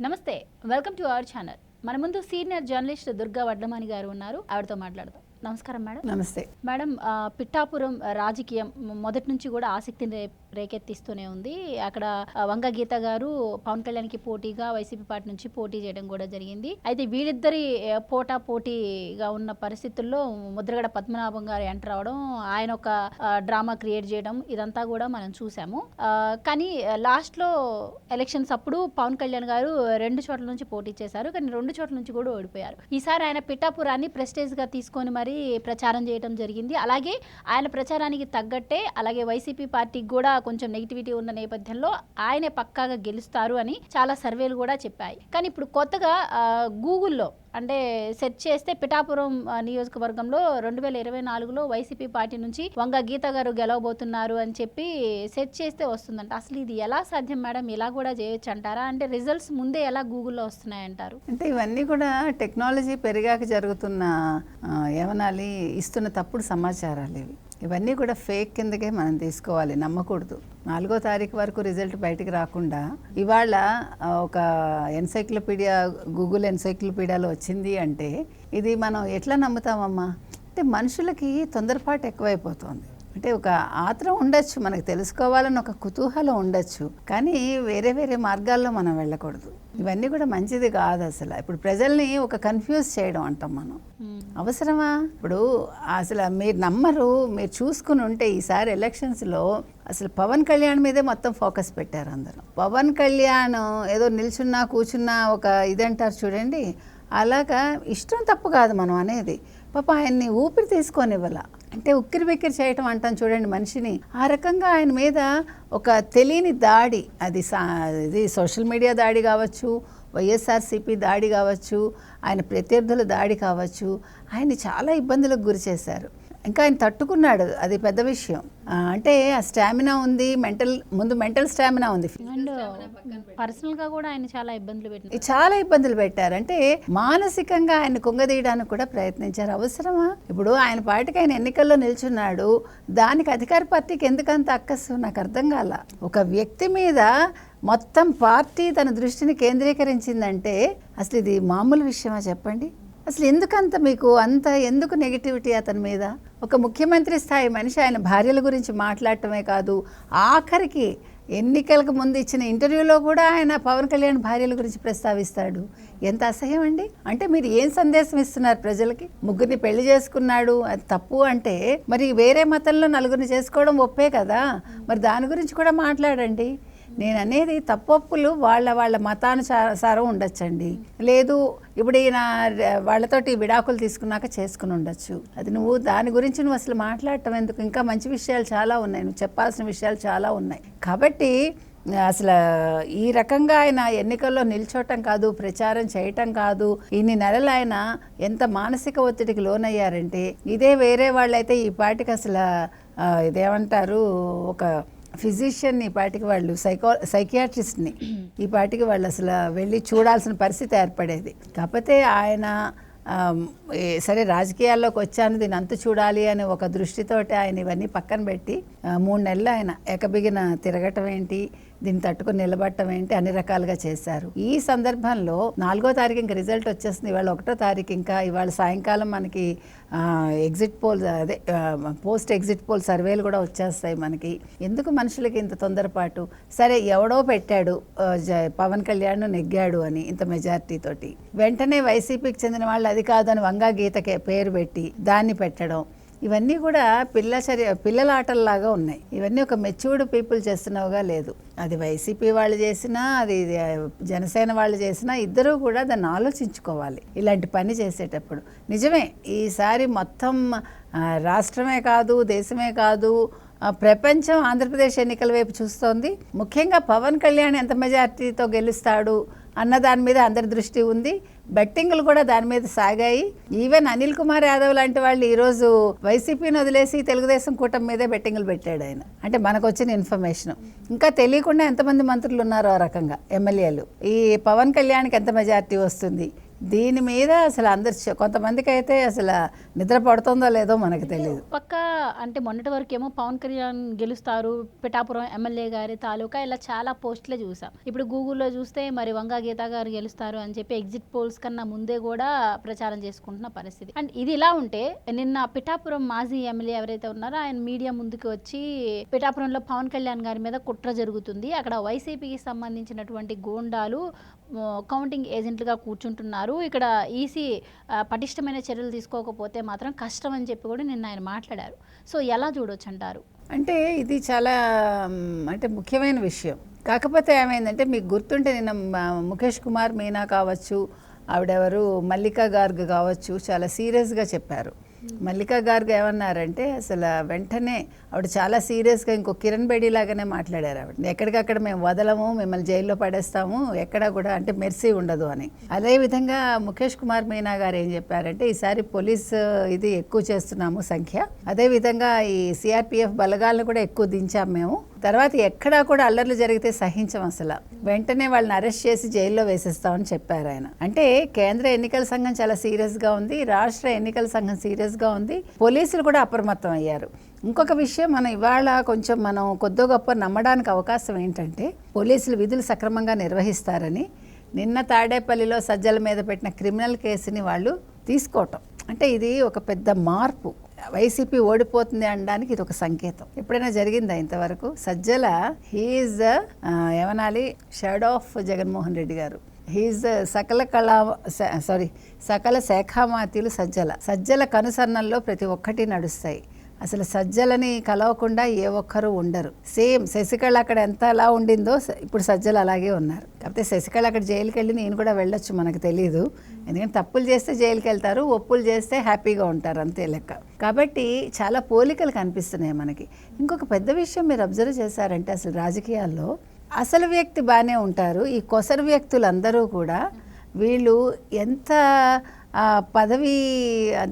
నమస్తే welcome to our channel. మన ముందు సీనియర్ జర్నలిస్ట్ దుర్గా వడ్లమాని గారు ఉన్నారు. ఆవిడతో మాట్లాడదాం. నమస్కారం మేడం. నమస్తే. మేడం పిఠాపురం రాజకీయం మొదటి నుంచి కూడా ఆసక్తిని రేకెత్తిస్తూనే ఉంది. అక్కడ వంగ గీత గారు పవన్ కళ్యాణ్కి పోటీగా వైసీపీ పార్టీ నుంచి పోటీ చేయడం కూడా జరిగింది. అయితే వీళ్ళిద్దరి పోటా పోటీగా ఉన్న పరిస్థితుల్లో ముద్రగడ పద్మనాభం గారు ఎంటర్ అవడం ఆయన ఒక డ్రామా క్రియేట్ చేయడం ఇదంతా కూడా మనం చూసాము. కానీ లాస్ట్లో ఎలక్షన్స్ అప్పుడు పవన్ కళ్యాణ్ గారు రెండు చోట్ల నుంచి పోటీ చేశారు. కానీ రెండు చోట్ల నుంచి కూడా ఓడిపోయారు. ఈసారి ఆయన పిఠాపురాన్ని ప్రెస్టేజ్గా తీసుకొని మరి ప్రచారం చేయడం జరిగింది. అలాగే ఆయన ప్రచారానికి తగ్గట్టే అలాగే వైసీపీ పార్టీకి కూడా కొంచెం నెగిటివిటీ ఉన్న నేపథ్యంలో ఆయనే పక్కాగా గెలుస్తారు అని చాలా సర్వేలు కూడా చెప్పాయి. కానీ ఇప్పుడు కొత్తగా గూగుల్లో అంటే సెర్చ్ చేస్తే పిఠాపురం నియోజకవర్గంలో రెండు వేల ఇరవై నాలుగులో వైసీపీ పార్టీ నుంచి వంగ గీత గారు గెలవబోతున్నారు అని చెప్పి సెర్చ్ చేస్తే వస్తుందంట. అసలు ఇది ఎలా సాధ్యం మేడం? ఇలా కూడా చేయొచ్చు అంటారా? అంటే రిజల్ట్స్ ముందే ఎలా గూగుల్లో వస్తున్నాయంటారు? అంటే ఇవన్నీ కూడా టెక్నాలజీ పెరిగాక జరుగుతున్న ఏమనాలి ఇస్తున్న తప్పుడు సమాచారాలు ఇవి. ఇవన్నీ కూడా ఫేక్ కిందకే మనం తీసుకోవాలి నమ్మకూడదు. నాలుగో తారీఖు వరకు రిజల్ట్ బయటికి రాకుండా ఇవాళ ఒక ఎన్సైక్లోపీడియా గూగుల్ ఎన్సైక్లోపీడియాలో వచ్చింది అంటే ఇది మనం ఎట్లా నమ్ముతామమ్మా? అంటే మనుషులకి తొందరపాటు ఎక్కువైపోతుంది. అంటే ఒక ఆత్రం ఉండొచ్చు మనకు తెలుసుకోవాలని ఒక కుతూహలం ఉండొచ్చు కానీ వేరే వేరే మార్గాల్లో మనం వెళ్ళకూడదు. ఇవన్నీ కూడా మంచిది కాదు అసలు. ఇప్పుడు ప్రజల్ని ఒక కన్ఫ్యూజ్ చేయడం అంటాం మనం. అవసరమా? ఇప్పుడు అసలు మీరు నమ్మరు మీరు చూసుకుని ఉంటే ఈసారి ఎలక్షన్స్లో అసలు పవన్ కళ్యాణ్ మీదే మొత్తం ఫోకస్ పెట్టారు అందరూ. పవన్ కళ్యాణ్ ఏదో నిల్చున్నా కూర్చున్నా ఒక ఇదంటారు చూడండి. అలాగా ఇష్టం తప్పు కాదు మనం అనేది. పాప ఆయన్ని ఊపిరి తీసుకొనివ్వాల. అంటే ఉక్కిరి బిక్కిరి చేయటం అంటాం చూడండి మనిషిని. ఆ రకంగా ఆయన మీద ఒక తెలియని దాడి అది సా ఇది సోషల్ మీడియా దాడి కావచ్చు వైఎస్ఆర్సీపీ దాడి కావచ్చు ఆయన ప్రత్యర్థుల దాడి కావచ్చు ఆయన చాలా ఇబ్బందులకు గురి చేశారు. ఇంకా ఆయన తట్టుకున్నాడు అది పెద్ద విషయం. అంటే ఆ స్టామినా ఉంది మెంటల్ ముందు మెంటల్ స్టామినా ఉంది. అండ్ పర్సనల్గా కూడా ఆయన చాలా ఇబ్బందులు పెట్టిన ఈ చాలా ఇబ్బందులు పెట్టారు. అంటే మానసికంగా ఆయన కుంగదీయడానికి కూడా ప్రయత్నించారు. అవసరమా? ఇప్పుడు ఆయన పార్టీకి ఆయన ఎన్నికల్లో నిల్చున్నాడు. దానికి అధికార పార్టీకి ఎందుకంత అక్కసు? నాకు అర్థం కాల. ఒక వ్యక్తి మీద మొత్తం పార్టీ తన దృష్టిని కేంద్రీకరించిందంటే అసలు ఇది మామూలు విషయమా చెప్పండి? అసలు ఎందుకంత మీకు అంత ఎందుకు నెగిటివిటీ అతని మీద? ఒక ముఖ్యమంత్రి స్థాయి మనిషి ఆయన భార్యల గురించి మాట్లాడటమే కాదు ఆఖరికి ఎన్నికలకు ముందు ఇచ్చిన ఇంటర్వ్యూలో కూడా ఆయన పవన్ కళ్యాణ్ భార్యల గురించి ప్రస్తావిస్తాడు. ఎంత అసహ్యం అండి? అంటే మీరు ఏం సందేశం ఇస్తున్నారు ప్రజలకి? ముగ్గురిని పెళ్ళి చేసుకున్నాడు అది తప్పు అంటే మరి వేరే మతంలో నలుగురిని చేసుకోవడం ఒప్పే కదా? మరి దాని గురించి కూడా మాట్లాడండి. నేను అనేది తప్పొప్పులు వాళ్ళ వాళ్ళ మతానుసారం ఉండొచ్చండి. లేదు ఇప్పుడు ఈయన వాళ్ళతోటి విడాకులు తీసుకున్నాక చేసుకుని ఉండొచ్చు. అది నువ్వు దాని గురించి నువ్వు అసలు మాట్లాడటం ఎందుకు? ఇంకా మంచి విషయాలు చాలా ఉన్నాయి. నువ్వు చెప్పాల్సిన విషయాలు చాలా ఉన్నాయి. కాబట్టి అసలు ఈ రకంగా ఆయన ఎన్నికల్లో నిల్చోటం కాదు ప్రచారం చేయటం కాదు. ఇన్ని నెలలు ఆయన ఎంత మానసిక ఒత్తిడికి లోనయ్యారంటే ఇదే వేరే వాళ్ళైతే ఈ పాటికి అసలు ఇదేమంటారు ఒక ఫిజిషియన్ని ఈ పాటికి వాళ్ళు సైకో సైకియాట్రిస్ట్ని ఈ పాటికి వాళ్ళు అసలు వెళ్ళి చూడాల్సిన పరిస్థితి ఏర్పడేది. కాకపోతే ఆయన సరే రాజకీయాల్లోకి వచ్చాను దీని అంత చూడాలి అని ఒక దృష్టితోటి ఆయన ఇవన్నీ పక్కన పెట్టి మూడు నెలలు ఆయన ఏకబిగిన తిరగటం ఏంటి దీన్ని తట్టుకుని నిలబడటం ఏంటి అన్ని రకాలుగా చేశారు. ఈ సందర్భంలో నాలుగో తారీఖు ఇంకా రిజల్ట్ వచ్చేస్తుంది ఇవాళ ఒకటో తారీఖు ఇంకా ఇవాళ సాయంకాలం మనకి ఎగ్జిట్ పోల్ అదే పోస్ట్ ఎగ్జిట్ పోల్ సర్వేలు కూడా వచ్చేస్తాయి మనకి. ఎందుకు మనుషులకి ఇంత తొందరపాటు? సరే ఎవడో పెట్టాడు జ- పవన్ కళ్యాణ్ నెగ్గాడు అని ఇంత మెజారిటీ తోటి. వెంటనే వైసీపీకి చెందిన వాళ్ళు అది కాదని వంగా గీతకే పేరు పెట్టి దాన్ని పెట్టడం. ఇవన్నీ కూడా పిల్ల చర్య పిల్లల ఆటల్లాగా ఉన్నాయి. ఇవన్నీ ఒక మెచ్యూర్డ్ పీపుల్ చేస్తున్నావుగా లేదు. అది వైసీపీ వాళ్ళు చేసినా అది జనసేన వాళ్ళు చేసినా ఇద్దరూ కూడా దాన్ని ఆలోచించుకోవాలి ఇలాంటి పని చేసేటప్పుడు. నిజమే ఈసారి మొత్తం రాష్ట్రమే కాదు దేశమే కాదు ప్రపంచం ఆంధ్రప్రదేశ్ ఎన్నికల వైపు చూస్తోంది. ముఖ్యంగా పవన్ కళ్యాణ్ ఎంత మెజార్టీతో గెలుస్తాడు అన్న దాని మీద అందరి దృష్టి ఉంది. బెట్టింగ్లు కూడా దాని మీద సాగాయి. ఈవెన్ అనిల్ కుమార్ యాదవ్ లాంటి వాళ్ళు ఈరోజు వైసీపీని వదిలేసి తెలుగుదేశం కూటమి మీదే బెట్టింగ్లు పెట్టాడు ఆయన. అంటే మనకు వచ్చిన ఇన్ఫర్మేషన్ ఇంకా తెలియకుండా ఎంతమంది మంత్రులు ఉన్నారో ఆ రకంగా ఎమ్మెల్యేలు. ఈ పవన్ కళ్యాణ్కి ఎంత మెజార్టీ వస్తుంది? దీని మీద అసలు అందరు కొంతమందికి అయితే అసలు నిద్ర పడుతుందో లేదో మనకు తెలియదు పక్క అంటే మొన్నటి వరకు ఏమో పవన్ కళ్యాణ్ గెలుస్తారు పిఠాపురం ఎమ్మెల్యే గారి తాలూకా ఇలా చాలా పోస్టులే చూసాం. ఇప్పుడు గూగుల్లో చూస్తే మరి వంగా గీత గారు గెలుస్తారు అని చెప్పి ఎగ్జిట్ పోల్స్ కన్నా ముందే కూడా ప్రచారం చేసుకుంటున్న పరిస్థితి. అండ్ ఇది ఇలా ఉంటే నిన్న పిఠాపురం మాజీ ఎమ్మెల్యే ఎవరైతే ఉన్నారో ఆయన మీడియా ముందుకు వచ్చి పిఠాపురంలో పవన్ కళ్యాణ్ గారి మీద కుట్ర జరుగుతుంది. అక్కడ వైసీపీకి సంబంధించినటువంటి గోండాలు కౌంటింగ్ ఏజెంట్లుగా కూర్చుంటున్నారు. ఇక్కడ ఈసీ పటిష్టమైన చర్యలు తీసుకోకపోతే మాత్రం కష్టం అని చెప్పి కూడా నిన్న ఆయన మాట్లాడారు. సో ఎలా చూడొచ్చు అంటారు అంటే ఇది చాలా అంటే ముఖ్యమైన విషయం. కాకపోతే ఏమైందంటే మీకు గుర్తుంటే నిన్న ముఖేష్ కుమార్ మీనా కావచ్చు ఆవిడెవరు మల్లికా గార్గ్ కావచ్చు చాలా సీరియస్గా చెప్పారు. మల్లికా గారు ఏమన్నారంటే అసలు వెంటనే ఆవిడ చాలా సీరియస్గా ఇంకో కిరణ్ బేడీ లాగానే మాట్లాడారు ఆవిడ. ఎక్కడికక్కడ మేము వదలము మిమ్మల్ని జైల్లో పడేస్తాము ఎక్కడా కూడా అంటే మెర్సీ ఉండదు అని. అదేవిధంగా ముఖేష్ కుమార్ మీనా గారు ఏం చెప్పారంటే ఈసారి పోలీస్ ఇది ఎక్కువ చేస్తున్నాము సంఖ్య. అదేవిధంగా ఈ సిఆర్పిఎఫ్ బలగాలను కూడా ఎక్కువ దించాం మేము. తర్వాత ఎక్కడా కూడా అల్లర్లు జరిగితే సహించం అసలు. వెంటనే వాళ్ళని అరెస్ట్ చేసి జైల్లో వేసేస్తామని చెప్పారు ఆయన. అంటే కేంద్ర ఎన్నికల సంఘం చాలా సీరియస్గా ఉంది రాష్ట్ర ఎన్నికల సంఘం సీరియస్గా ఉంది పోలీసులు కూడా అప్రమత్తం అయ్యారు. ఇంకొక విషయం మనం ఇవాళ కొంచెం మనం కొద్దో గొప్ప నమ్మడానికి అవకాశం ఏంటంటే పోలీసులు విధులు సక్రమంగా నిర్వహిస్తారని నిన్న తాడేపల్లిలో సజ్జల మీద పెట్టిన క్రిమినల్ కేసుని వాళ్ళు తీసుకోవటం. అంటే ఇది ఒక పెద్ద మార్పు. వైసీపీ ఓడిపోతుంది అనడానికి ఇది ఒక సంకేతం. ఎప్పుడైనా జరిగిందా ఇంతవరకు? సజ్జల హీఈస్ ఏమనాలి? షాడో ఆఫ్ జగన్మోహన్ రెడ్డి గారు. హీజ్ సకల కళా సారీ సకల శాఖామాతీలు సజ్జల. సజ్జల కనుసన్నల్లో ప్రతి ఒక్కటి నడుస్తాయి. అసలు సజ్జలని కలవకుండా ఏ ఒక్కరు ఉండరు. సేమ్ శశికళ అక్కడ ఎంత ఎలా ఉండిందో ఇప్పుడు సజ్జలు అలాగే ఉన్నారు. కాకపోతే శశికళ అక్కడ జైలుకి వెళ్ళి నేను కూడా వెళ్ళొచ్చు మనకు తెలియదు ఎందుకంటే తప్పులు చేస్తే జైలుకి వెళ్తారు ఒప్పులు చేస్తే హ్యాపీగా ఉంటారు అంతే లెక్క. కాబట్టి చాలా పోలికలు కనిపిస్తున్నాయి మనకి. ఇంకొక పెద్ద విషయం మీరు అబ్జర్వ్ చేశారంటే అసలు రాజకీయాల్లో అసలు వ్యక్తి బాగానే ఉంటారు. ఈ కొసరు వ్యక్తులందరూ కూడా వీళ్ళు ఎంత పదవి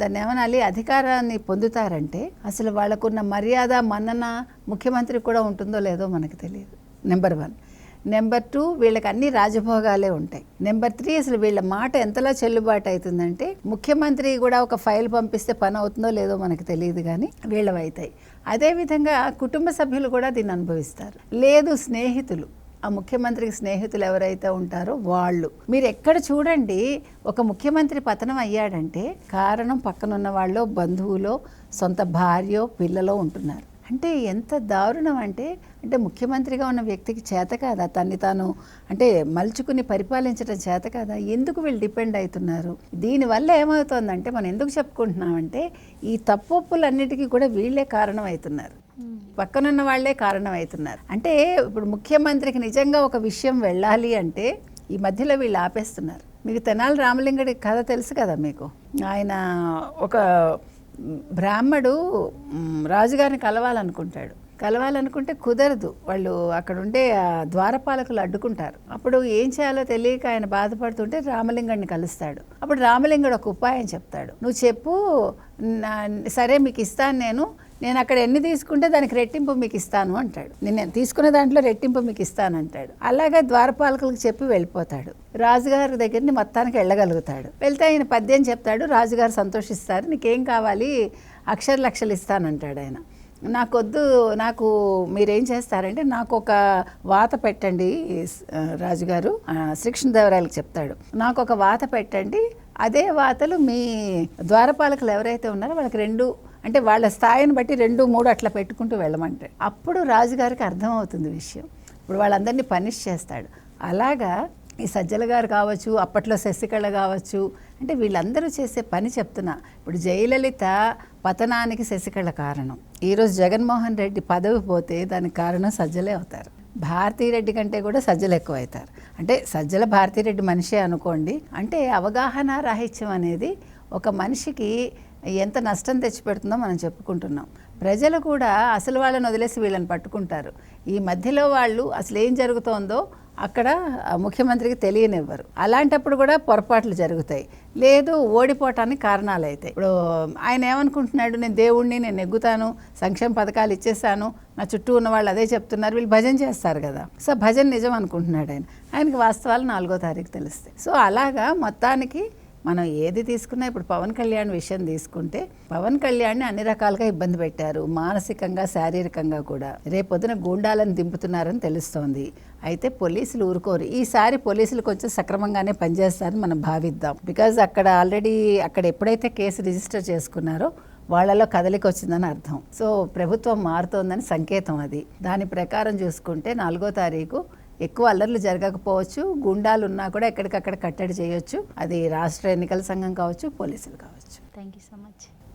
దాన్ని ఏమనాలి అధికారాన్ని పొందుతారంటే అసలు వాళ్ళకున్న మర్యాద మన్నన ముఖ్యమంత్రి కూడా ఉంటుందో లేదో మనకు తెలియదు. నెంబర్ వన్ నెంబర్ టూ వీళ్ళకి అన్ని రాజభోగాలే ఉంటాయి. నెంబర్ త్రీ అసలు వీళ్ళ మాట ఎంతలా చెల్లుబాటు అవుతుందంటే ముఖ్యమంత్రి కూడా ఒక ఫైల్ పంపిస్తే పని అవుతుందో లేదో మనకు తెలియదు కానీ వీళ్ళవైతాయి. అదేవిధంగా కుటుంబ సభ్యులు కూడా దీన్ని అనుభవిస్తారు. లేదు స్నేహితులు. ఆ ముఖ్యమంత్రికి స్నేహితులు ఎవరైతే ఉంటారో వాళ్ళు. మీరు ఎక్కడ చూడండి ఒక ముఖ్యమంత్రి పతనం అయ్యాడంటే కారణం పక్కనున్న వాళ్ళు బంధువులో సొంత భార్యో పిల్లలో ఉంటున్నారు. అంటే ఎంత దారుణం అంటే అంటే ముఖ్యమంత్రిగా ఉన్న వ్యక్తికి చేత కాదా? తన్ని తాను అంటే మలుచుకుని పరిపాలించడం చేత కాదా? ఎందుకు వీళ్ళు డిపెండ్ అవుతున్నారు? దీనివల్ల ఏమవుతుందంటే మనం ఎందుకు చెప్పుకుంటున్నామంటే ఈ తప్పొప్పులన్నిటికీ కూడా వీళ్ళే కారణం అవుతున్నారు. పక్కనున్న వాళ్ళే కారణం అవుతున్నారు అంటే ఇప్పుడు ముఖ్యమంత్రికి నిజంగా ఒక విషయం వెళ్ళాలి అంటే ఈ మధ్యలో వీళ్ళు ఆపేస్తున్నారు. మీకు తెనాలి రామలింగడి కథ తెలుసు కదా మీకు? ఆయన ఒక బ్రాహ్మడు రాజుగారిని కలవాలనుకుంటాడు. కలవాలనుకుంటే కుదరదు. వాళ్ళు అక్కడ ఉండే ద్వారపాలకులు అడ్డుకుంటారు. అప్పుడు ఏం చేయాలో తెలియక ఆయన బాధపడుతుంటే రామలింగడిని కలుస్తాడు. అప్పుడు రామలింగడు ఒక ఉపాయం చెప్తాడు. నువ్వు చెప్పు సరే మీకు ఇస్తాను నేను. నేను అక్కడ ఎన్ని తీసుకుంటే దానికి రెట్టింపు మీకు ఇస్తాను అంటాడు. నేను తీసుకున్న దాంట్లో రెట్టింపు మీకు ఇస్తాను అంటాడు. అలాగే ద్వారపాలకులకు చెప్పి వెళ్ళిపోతాడు. రాజుగారి దగ్గరని మొత్తానికి వెళ్ళగలుగుతాడు. వెళ్తే ఆయన పద్యం చెప్తాడు. రాజుగారు సంతోషిస్తారు. నీకేం కావాలి? అక్షర లక్షలు ఇస్తానంటాడు ఆయన. నాకొద్దు నాకు మీరేం చేస్తారంటే నాకు ఒక వాత పెట్టండి రాజుగారు శ్రీకృష్ణదేవరాయలకు చెప్తాడు. నాకు ఒక వాత పెట్టండి. అదే వాతలు మీ ద్వారపాలకులు ఎవరైతే ఉన్నారో వాళ్ళకి రెండు అంటే వాళ్ళ స్థాయిని బట్టి రెండు మూడు అట్లా పెట్టుకుంటూ వెళ్ళమంటే. అప్పుడు రాజుగారికి అర్థమవుతుంది విషయం. ఇప్పుడు వాళ్ళందరినీ పనిష్ చేస్తాడు. అలాగా ఈ సజ్జల గారు కావచ్చు అప్పట్లో శశికళ కావచ్చు అంటే వీళ్ళందరూ చేసే పని చెప్తున్నా. ఇప్పుడు జయలలిత పతనానికి శశికళ కారణం. ఈరోజు జగన్మోహన్ రెడ్డి పదవి పోతే దానికి కారణం సజ్జలే అవుతారు. భారతీరెడ్డి కంటే కూడా సజ్జలు ఎక్కువ అవుతారు అంటే సజ్జల భారతీరెడ్డి మనిషే అనుకోండి. అంటే అవగాహన రాహిత్యం అనేది ఒక మనిషికి ఎంత నష్టం తెచ్చిపెడుతుందో మనం చెప్పుకుంటున్నాం. ప్రజలు కూడా అసలు వాళ్ళని వదిలేసి వీళ్ళని పట్టుకుంటారు. ఈ మధ్యలో వాళ్ళు అసలు ఏం జరుగుతోందో అక్కడ ముఖ్యమంత్రికి తెలియనివ్వరు. అలాంటప్పుడు కూడా పొరపాట్లు జరుగుతాయి. లేదు ఓడిపోవటానికి కారణాలు అవుతాయి ఇప్పుడు ఆయన ఏమనుకుంటున్నాడు నేను దేవుణ్ణి నేను నెగ్గుతాను సంక్షేమ పథకాలు ఇచ్చేసాను నా చుట్టూ ఉన్న వాళ్ళు అదే చెప్తున్నారు వీళ్ళు భజన చేస్తారు కదా. సో భజన నిజం అనుకుంటున్నాడు ఆయన. ఆయనకి వాస్తవాలు నాలుగో తారీఖు తెలుస్తాయి. సో అలాగా మొత్తానికి మనం ఏది తీసుకున్నా ఇప్పుడు పవన్ కళ్యాణ్ విషయం తీసుకుంటే పవన్ కళ్యాణ్ని అన్ని రకాలుగా ఇబ్బంది పెట్టారు మానసికంగా శారీరకంగా కూడా. రేపొద్దున గూండాలను దింపుతున్నారని తెలుస్తోంది. అయితే పోలీసులు ఊరుకోరు. ఈసారి పోలీసులు కొంచెం సక్రమంగానే పనిచేస్తారని మనం భావిద్దాం. బికాజ్ అక్కడ ఆల్రెడీ అక్కడ ఎప్పుడైతే కేసు రిజిస్టర్ చేసుకున్నారో వాళ్ళలో కదలిక వచ్చిందని అర్థం. సో ప్రభుత్వం మారుతోందని సంకేతం అది. దాని ప్రకారం చూసుకుంటే నాలుగో తారీఖు ఎక్కువ అల్లర్లు జరగకపోవచ్చు గుండాలు ఉన్నా కూడా ఎక్కడికక్కడ కట్టడి చేయొచ్చు. అది రాష్ట్ర ఎన్నికల సంఘం కావచ్చు పోలీసులు కావచ్చు. Thank you so much